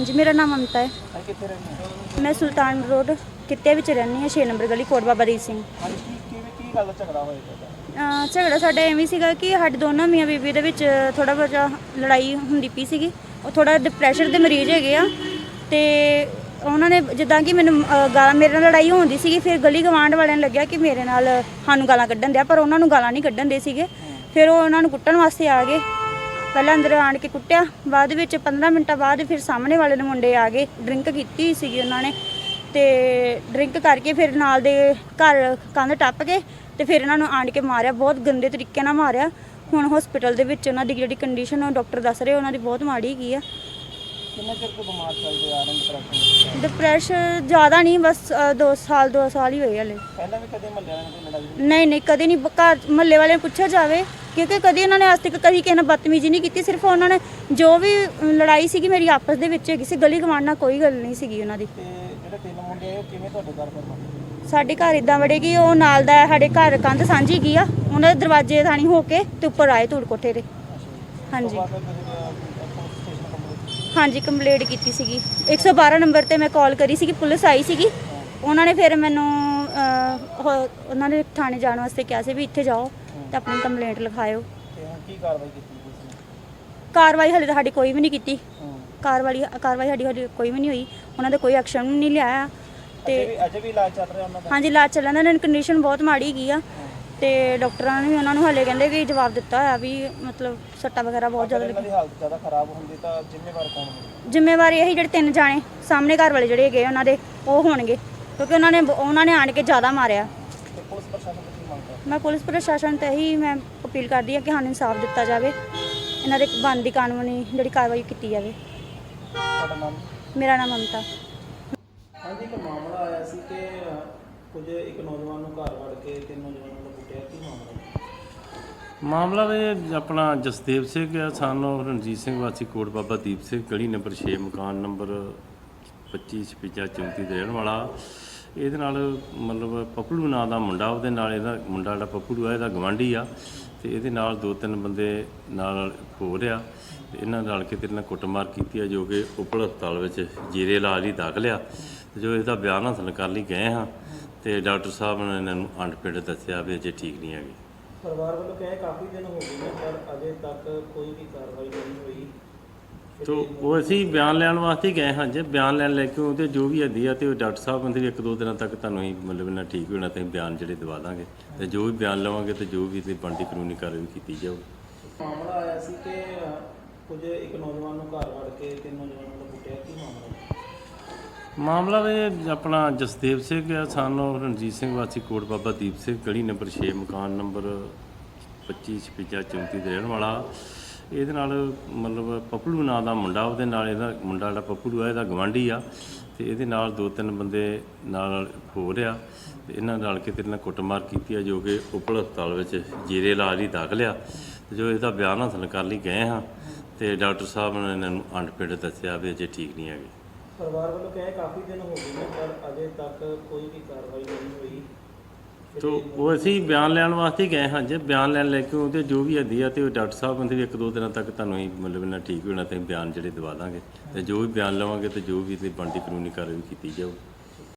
ਹਾਂਜੀ ਮੇਰਾ ਨਾਮ ਮਮਤਾ ਹੈ। ਹਾਂ ਕਿੱਥੇ ਰਹਿੰਦੇ ਹੋ ਮੈਂ ਸੁਲਤਾਨ ਰੋਡ ਕਿੱਤੇ ਵਿੱਚ ਰਹਿੰਦੀ ਹਾਂ 6 ਨੰਬਰ ਗਲੀ ਕੋਟ ਬਾਬਾ ਦੀਪ ਸਿੰਘ। ਹਾਂਜੀ ਕੀ ਕਿਵੇਂ ਕੀ ਗੱਲ ਦਾ ਝਗੜਾ ਹੋਇਆ ਤੁਹਾਡਾ? ਅਹ ਝਗੜਾ ਸਾਡਾ ਐਵੇਂ ਸੀਗਾ ਕਿ ਸਾਡੇ ਦੋਨਾਂ ਮੀਆਂ ਬੀਬੀ ਦੇ ਵਿੱਚ ਥੋੜਾ ਬਹੁਤਾ ਲੜਾਈ ਹੁੰਦੀ ਪਈ ਸੀਗੀ। ਉਹ ਥੋੜਾ ਡਿਪਰੈਸ਼ਨ ਦੇ ਮਰੀਜ਼ ਹੈਗੇ ਆ। ਤੇ ਉਹਨਾਂ ਨੇ ਜਿੱਦਾਂ ਕਿ ਮੈਨੂੰ ਅਹ, ਗਾਲਾਂ ਮੇਰੇ ਨਾਲ ਲੜਾਈ ਹੁੰਦੀ ਸੀਗੀ ਫਿਰ ਗਲੀ ਗਵਾਂਢ ਵਾਲਿਆਂ ਨੂੰ ਲੱਗਿਆ ਕਿ ਮੇਰੇ ਨਾਲ ਸਾਨੂੰ ਗਾਲਾਂ ਕੱਢਣ ਦਿਆ ਪਰ ਉਹਨਾਂ ਨੂੰ ਗਾਲਾਂ ਨਹੀਂ ਕੱਢਣ ਦੇ ਸੀਗੇ। ਫਿਰ ਉਹ ਉਹਨਾਂ ਨੂੰ ਕੁੱਟਣ ਵਾਸਤੇ ਆ ਗਏ। ਪਹਿਲਾਂ ਅੰਦਰ ਆਣ ਕੇ ਕੁੱਟਿਆ, ਬਾਅਦ ਵਿੱਚ 15 ਮਿੰਟਾਂ ਬਾਅਦ ਫਿਰ ਸਾਹਮਣੇ ਵਾਲੇ ਦੇ ਮੁੰਡੇ ਆ ਗਏ, ਡਰਿੰਕ ਕੀਤੀ ਸੀਗੀ ਉਹਨਾਂ ਨੇ ਤੇ ਡਰਿੰਕ ਕਰਕੇ ਫਿਰ ਨਾਲ ਦੇ ਘਰ ਕੰਧ ਟੱਪ ਕੇ ਤੇ ਫਿਰ ਇਹਨਾਂ ਨੂੰ ਆਣ ਕੇ ਮਾਰਿਆ, ਬਹੁਤ ਗੰਦੇ ਤਰੀਕੇ ਨਾਲ ਮਾਰਿਆ। ਹੁਣ ਹਸਪੀਟਲ ਦੇ ਵਿੱਚ ਉਹਨਾਂ ਦੀ ਜਿਹੜੀ ਕੰਡੀਸ਼ਨ ਉਹ ਡਾਕਟਰ ਦੱਸ ਰਹੇ ਉਹਨਾਂ ਦੀ ਬਹੁਤ ਮਾੜੀ ਹੈਗੀ ਆ। ਕਿੰਨਾ ਚਿਰ ਤੋਂ ਬਿਮਾਰ ਚੱਲਦੇ ਆ ਰਹੇ ਡਿਪਰੈਸ਼ਨ ਡਿਪਰੈਸ਼ਨ ਜ਼ਿਆਦਾ ਨਹੀਂ ਬਸ 2 ਸਾਲ 2 ਸਾਲ ਹੀ ਹੋਏ ਹਲੇ। ਪਹਿਲਾਂ ਵੀ ਕਦੇ ਮੱਲਿਆਂ ਨਾਲ ਕੋਈ ਲੜਾਈ ਹੋਈ? ਨਹੀਂ ਨਹੀਂ ਕਦੇ ਨਹੀਂ ਘਰ ਮਹੱਲੇ ਵਾਲਿਆਂ ਨੂੰ ਪੁੱਛਿਆ ਜਾਵੇ ਕਿਉਂਕਿ ਕਦੇ ਉਹਨਾਂ ਨੇ ਅੱਜ ਤੱਕ ਕਦੀ ਕਿਸੇ ਨਾਲ ਬਦਤਮੀਜ਼ੀ ਨਹੀਂ ਕੀਤੀ ਸਿਰਫ ਉਹਨਾਂ ਨੇ ਜੋ ਵੀ ਅਮ, ਲੜਾਈ ਸੀਗੀ ਮੇਰੀ ਆਪਸ ਦੇ ਵਿੱਚ ਹੈਗੀ ਸੀ ਗਲੀ ਗਵਾਂਢ ਨਾਲ ਕੋਈ ਗੱਲ ਨਹੀਂ ਸੀਗੀ ਉਹਨਾਂ ਦੀ। ਤੇ ਜਿਹੜੇ ਤਿੰਨ ਮੁੰਡੇ ਆਏ ਉਹ ਕਿਵੇਂ ਤੁਹਾਡੇ ਘਰ ਪਰ ਪਹੁੰਚੇ? ਸਾਡੇ ਘਰ ਇਦਾਂ ਵੜੇ ਕਿ ਉਹ ਨਾਲ ਦਾ ਸਾਡੇ ਘਰ ਕੰਧ ਸਾਂਝੀ ਗਈ ਆ ਉਹਨਾਂ ਦੇ ਦਰਵਾਜ਼ੇ ਥਾਣੀ ਹੋ ਕੇ ਤੇ ਉੱਪਰ ਆਏ ਧੂੜ ਕੋਠੇ ਦੇ ਹਾਂਜੀ। ਬਾਅਦ ਵਿੱਚ ਤੁਸੀਂ, ਅਹ, ਪੁਲਿਸ ਸਟੇਸ਼ਨ ਕੰਪਲੇਂਟ ਹਾਂਜੀ ਕੰਪਲੇਂਟ ਕੀਤੀ ਸੀਗੀ। 112 ਨੰਬਰ ਤੇ ਮੈਂ ਕਾਲ ਕਰੀ ਸੀਗੀ ਪੁਲਿਸ ਆਈ ਸੀਗੀ। ਉਹਨਾਂ ਨੇ ਫਿਰ ਮੈਨੂੰ ਅਹ, ਉਹ- ਉਹਨਾਂ ਨੇ ਥਾਣੇ ਜਾਣ ਵਾਸਤੇ ਕਿਹਾ ਸੀ ਵੀ ਇੱਥੇ ਜਾਓ ਤੇ ਆਪਣੀ ਕੰਪਲੇਂਟ ਲਿਖਾਇਓ। ਤੇ ਹੁਣ ਕੀ ਕਾਰਵਾਈ ਕੀਤੀ ਪੁਲਿਸ ਨੇ? ਕਾਰਵਾਈ ਹਲੇ ਤਾਂ ਸਾਡੀ ਕੋਈ ਵੀ ਨਹੀਂ ਕੀਤੀ। ਹੂੰ। ਕਾਰਵਾਈ ਕਾਰਵਾਈ ਸਾਡੀ ਹਲੇ ਕੋਈ ਵੀ ਨਹੀਂ ਹੋਈ। ਉਹਨਾਂ ਦਾ ਕੋਈ ਐਕਸ਼ਨ ਨਹੀਂ ਲਿਆ ਤੇ ਅਜੇ ਵੀ ਇਲਾਜ ਚੱਲ ਰਿਹਾ ਉਹਨਾਂ ਦਾ? ਹਾਂਜੀ ਇਲਾਜ ਚੱਲਣ ਦੀ ਕੰਡੀਸ਼ਨ ਬਹੁਤ ਮਾੜੀ ਹੈਗੀ ਆ। ਤੇ ਡਾਕਟਰਾਂ ਨੇ ਵੀ ਉਹਨਾਂ ਨੂੰ ਹਲੇ ਕਹਿੰਦੇ ਕਿ ਜਵਾਬ ਦਿੱਤਾ ਹੋਇਆ ਵੀ ਮਤਲਬ ਸੱਟਾਂ ਵਗੈਰਾ ਬਹੁਤ ਜ਼ਿਆਦਾ ਦੀ ਹਾਲਤ ਜ਼ਿਆਦਾ ਖਰਾਬ ਹੁੰਦੀ ਤਾਂ ਜ਼ਿੰਮੇਵਾਰ ਕੌਣ ਹੋਵੇ ਜ਼ਿੰਮੇਵਾਰੀ ਇਹੀ ਜਿਹੜੇ ਤਿੰਨ ਜਾਣੇ ਸਾਹਮਣੇ ਘਰ ਵਾਲੇ ਜਿਹੜੇ ਹੈਗੇ ਉਹਨਾਂ ਦੇ ਉਹ ਹੋਣਗੇ। ਕਿਉਂਕਿ ਉਹਨਾਂ ਨੇ ਉਹਨਾਂ ਨੇ ਆਣ ਕੇ ਜ਼ਿਆਦਾ ਮਾਰਿਆ। ਤੇ ਪੁਲਿਸ ਪ੍ਰਸ਼ਾਸਨ ਤੋਂ ਕੀ ਮੰਗ ਕਰਦੇ? ਮੈਂ ਪੁਲਿਸ ਪ੍ਰਸ਼ਾਸਨ ਤੇ ਇਹੀ ਮੈਂ ਅਪੀਲ ਕਰਦੀ ਹਾਂ ਕਿ ਸਾਨੂੰ ਇਨਸਾਫ ਦਿੱਤਾ ਜਾਵੇ। ਇਹਨਾਂ ਦੇ ਬਣਦੀ ਕਾਨੂੰਨੀ ਜਿਹੜੀ ਕਾਰਵਾਈ ਕੀਤੀ ਜਾਵੇ। ਤੁਹਾਡਾ ਨਾਮ? ਮੇਰਾ ਨਾਮ ਮਮਤਾ। ਹਾਂਜੀ ਇੱਕ ਮਾਮਲਾ ਆਇਆ ਸੀ ਕਿ ਕੁਝ ਇੱਕ ਨੌਜਵਾਨ ਨੂੰ ਘਰ ਵੜ ਕੇ ਤਿੰਨ ਨੌਜਵਾਨਾਂ ਦਾ ਕੁੱਟਿਆ, ਕੀ ਮਾਮਲਾ ਹੈ? ਮਾਮਲਾ ਵੀ ਆਪਣਾ ਜਸਦੇਵ ਸਿੰਘ ਆ ਸਾਨੂੰ ਰਣਜੀਤ ਸਿੰਘ ਵਾਸੀ ਕੋਟ ਬਾਬਾ ਦੀਪ ਸਿੰਘ, ਗਲੀ ਨੰਬਰ 6 ਮਕਾਨ ਨੰਬਰ 25 56 34 ਦੇ ਰਹਿਣ ਵਾਲਾ। ਇਹਦੇ ਨਾਲ ਮਤਲਬ ਪਪਲੂ ਨਾਂ ਦਾ ਮੁੰਡਾ, ਉਹਦੇ ਨਾਲ ਇਹਦਾ ਮੁੰਡਾ ਜਿਹੜਾ ਪਪਲੂ ਆ, ਇਹਦਾ ਗਵਾਂਢੀ ਆ। ਤੇ ਇਹਦੇ ਨਾਲ ਦੋ ਤਿੰਨ ਬੰਦੇ ਨਾਲ ਹੋ ਰਿਹਾ। ਤੇ ਇਹਨਾਂ ਨਾਲ ਕੇ ਤੇਰੇ ਨਾਲ ਕੁੱਟਮਾਰ ਕੀਤੀ ਆ, ਜੋ ਕਿ ਉਪਲ ਹਸਪਤਾਲ ਵਿੱਚ ਜੀਰੇ ਇਲਾਜ ਲਈ ਦਾਖਲ ਆ। ਤੇ ਜੋ ਇਹਦਾ ਬਿਆਨ ਹਾਸਲ ਕਰਨ ਲਈ ਗਏ ਹਾਂ ਤੇ ਡਾਕਟਰ ਸਾਹਿਬ ਨੇ ਇਹਨਾਂ ਨੂੰ ਅੰਡਪਿੰਡ ਦੱਸਿਆ ਵੀ ਅਜੇ ਠੀਕ ਨਹੀਂ ਹੈਗੇ। ਪਰਿਵਾਰ ਵੱਲੋਂ ਕਹੇ ਕਾਫੀ ਦਿਨ ਹੋ ਗਏ ਨੇ ਪਰ ਅਜੇ ਤੱਕ ਕੋਈ ਵੀ ਕਾਰਵਾਈ ਨਹੀਂ ਹੋਈ। ਤੋ ਉਹ ਅਸੀਂ ਬਿਆਨ ਲੈਣ ਵਾਸਤੇ ਗਏ ਹਾਂ ਜੇ। ਬਿਆਨ ਲੈਣ ਲੈ ਕੇ ਉਹਦੇ ਜੋ ਵੀ ਹੱਦੀ ਆ ਤੇ ਉਹ ਡਾਕਟਰ ਸਾਹਿਬ ਕਹਿੰਦੇ ਵੀ ਇੱਕ ਦੋ ਦਿਨਾਂ ਤੱਕ ਤੁਹਾਨੂੰ ਹੀ ਮਤਲਬ ਇਹਨਾਂ ਠੀਕ ਹੋਣਾ ਤੇ ਬਿਆਨ ਜਿਹੜੇ ਦਵਾ ਦਾਂਗੇ। ਤੇ ਜੋ ਵੀ ਬਿਆਨ ਲਵਾਂਗੇ ਤੇ ਜੋ ਵੀ ਤੇ ਬਣਦੀ ਕਾਨੂੰਨੀ ਕਾਰਵਾਈ ਕੀਤੀ ਜਾਊ। ਮਾਮਲਾ ਆਇਆ ਸੀ ਕਿ ਕੁਝ ਇੱਕ ਨੌਜਵਾਨ ਨੂੰ ਘਰ ਵੜ ਕੇ ਤਿੰਨ ਨੌਜਵਾਨਾਂ? ਮਾਮਲਾ ਵੀ ਆਪਣਾ ਜਸਦੇਵ ਸਿੰਘ ਆ ਸਾਨੂੰ ਰਣਜੀਤ ਸਿੰਘ ਵਾਸੀ ਕੋਟ ਬਾਬਾ ਦੀਪ ਸਿੰਘ, ਗਲੀ ਨੰਬਰ 6 ਮਕਾਨ ਨੰਬਰ 25 56 34 ਦੇ ਰਹਿਣ ਵਾਲਾ। ਇਹਦੇ ਨਾਲ ਮਤਲਬ ਪਪਲੂ ਨਾਂ ਦਾ ਮੁੰਡਾ, ਉਹਦੇ ਨਾਲ ਇਹਦਾ ਮੁੰਡਾ ਜਿਹੜਾ ਪਪਲੂ ਆ, ਇਹਦਾ ਗਵਾਂਢੀ ਆ। ਤੇ ਇਹਦੇ ਨਾਲ ਦੋ ਤਿੰਨ ਬੰਦੇ ਨਾਲ ਹੋ ਰਿਹਾ ਤੇ ਇਹਨਾਂ ਨਾਲ ਕਿਤੇ ਨਾ ਕੁੱਟਮਾਰ ਕੀਤੀ ਆ, ਜੋ ਕਿ ਉਪਲ ਹਸਪਤਾਲ ਵਿੱਚ ਜੀਰੇ ਇਲਾਜ ਲਈ ਦਾਖਲ ਆ। ਤੇ ਜੋ ਇਹਦਾ ਬਿਆਨ ਹਾਸਲ ਕਰ ਲਈ ਗਏ ਹਾਂ, ਤੇ ਡਾਕਟਰ ਸਾਹਿਬ ਨੇ ਇਹਨਾਂ ਨੂੰ ਅੰਡਪਿੰਡ ਦੱਸਿਆ ਵੀ ਅਜੇ ਠੀਕ ਨਹੀਂ ਹੈਗੇ। ਪਰਿਵਾਰ ਵੱਲੋਂ ਕਹੇ ਕਾਫੀ ਦਿਨ ਹੋ ਗਏ ਨੇ, ਪਰ ਅਜੇ ਤੱਕ ਕੋਈ ਵੀ ਕਾਰਵਾਈ ਨਹੀਂ ਹੋਈ। ਤੋ ਉਹ ਅਸੀਂ ਬਿਆਨ ਲੈਣ ਵਾਸਤੇ ਗਏ ਹਾਂ ਜੇ, ਬਿਆਨ ਲੈਣ ਲੈ ਕੇ ਉਹਦੇ ਜੋ ਵੀ ਹੱਦੀ ਆ ਤੇ ਉਹ ਡਾਕਟਰ ਸਾਹਿਬ ਕਹਿੰਦੇ ਵੀ ਇੱਕ ਦੋ ਦਿਨਾਂ ਤੱਕ ਤੁਹਾਨੂੰ ਹੀ ਮਤਲਬ ਇਹਨਾਂ ਠੀਕ ਹੋਣਾ ਤੇ ਬਿਆਨ ਜਿਹੜੇ ਦਵਾ ਦਾਂਗੇ। ਤੇ ਜੋ ਵੀ ਬਿਆਨ ਲਵਾਂਗੇ ਤੇ ਜੋ ਵੀ ਤੇ ਬਣਦੀ ਕਾਨੂੰਨੀ ਕਾਰਵਾਈ ਕੀਤੀ ਜਾਊ।